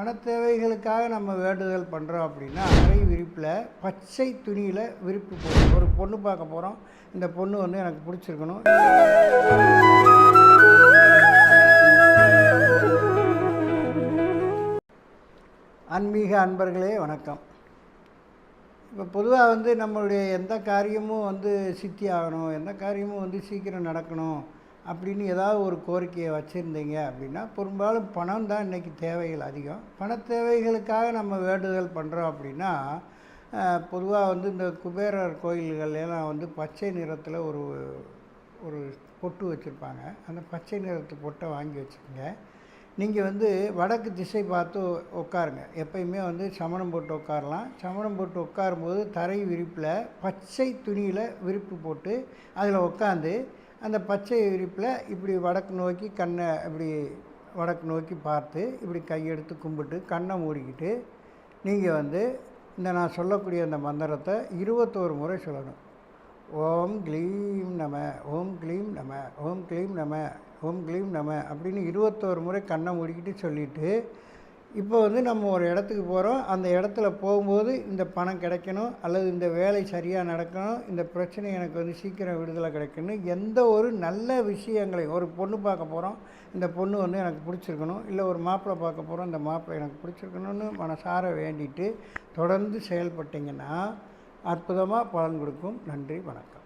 பண தேவைகளுக்காக நம்ம வேண்டுதல் பண்ணுறோம் அப்படின்னா அறை விரிப்பில் பச்சை துணியில் விரிப்பு போடுறோம். ஒரு பொண்ணு பார்க்க போகிறோம் இந்த பொண்ணு வந்து எனக்கு பிடிச்சிருக்கணும். ஆன்மீக அன்பர்களே வணக்கம். இப்போ பொதுவாக வந்து நம்மளுடைய எந்த காரியமும் வந்து சித்தி ஆகணும் எந்த காரியமும் வந்து சீக்கிரம் நடக்கணும். அப்படின்னு ஏதாவது ஒரு கோரிக்கையை வச்சுருந்தீங்க அப்படின்னா பெரும்பாலும் பணம் தான் இன்றைக்கி தேவைகள் அதிகம். பண தேவைகளுக்காக நம்ம வேண்டுதல் பண்ணுறோம் அப்படின்னா பொதுவாக வந்து இந்த குபேரர் கோயில்கள் எல்லாம் வந்து பச்சை நிறத்தில் ஒரு ஒரு பொட்டு வச்சுருப்பாங்க. அந்த பச்சை நிறத்து பொட்டை வாங்கி வச்சுக்கோங்க. நீங்கள் வந்து வடக்கு திசை பார்த்து உட்காருங்க. எப்பயுமே வந்து சமணம் போட்டு உட்காரலாம். சமணம் போட்டு உட்காரும்போது தரை விரிப்பில் பச்சை துணியில் விரிப்பு போட்டு அதில் உட்காந்து அந்த பச்சை விரிப்பில் இப்படி வடக்கு நோக்கி கண்ணை இப்படி வடக்கு நோக்கி பார்த்து இப்படி கையெடுத்து கும்பிட்டு கண்ணை மூடிக்கிட்டு நீங்கள் வந்து இந்த நான் சொல்லக்கூடிய அந்த மந்திரத்தை இருபத்தோரு முறை சொல்லணும். ஓம் க்ளீம் நம ஓம் க்ளீம் நம ஓம் க்ளீம் நம ஓம் க்ளீம் நம அப்படின்னு இருபத்தோரு முறை கண்ணை மூடிக்கிட்டு சொல்லிவிட்டு இப்போ வந்து நம்ம ஒரு இடத்துக்கு போகிறோம் அந்த இடத்துல போகும்போது இந்த பணம் கிடைக்கணும் அல்லது இந்த வேலை சரியாக நடக்கணும் இந்த பிரச்சனை எனக்கு வந்து சீக்கிரம் விடுதலை கிடைக்கணும் எந்த ஒரு நல்ல விஷயங்களை ஒரு பொண்ணு பார்க்க போகிறோம் இந்த பொண்ணு வந்து எனக்கு பிடிச்சிருக்கணும் இல்லை ஒரு மாப்பிள்ளை பார்க்க போகிறோம் இந்த மாப்பிள்ளை எனக்கு பிடிச்சிருக்கணும்னு மனசார வேண்டிட்டு தொடர்ந்து செயல்பட்டிங்கன்னா அற்புதமாக பலன் கொடுக்கும். நன்றி வணக்கம்.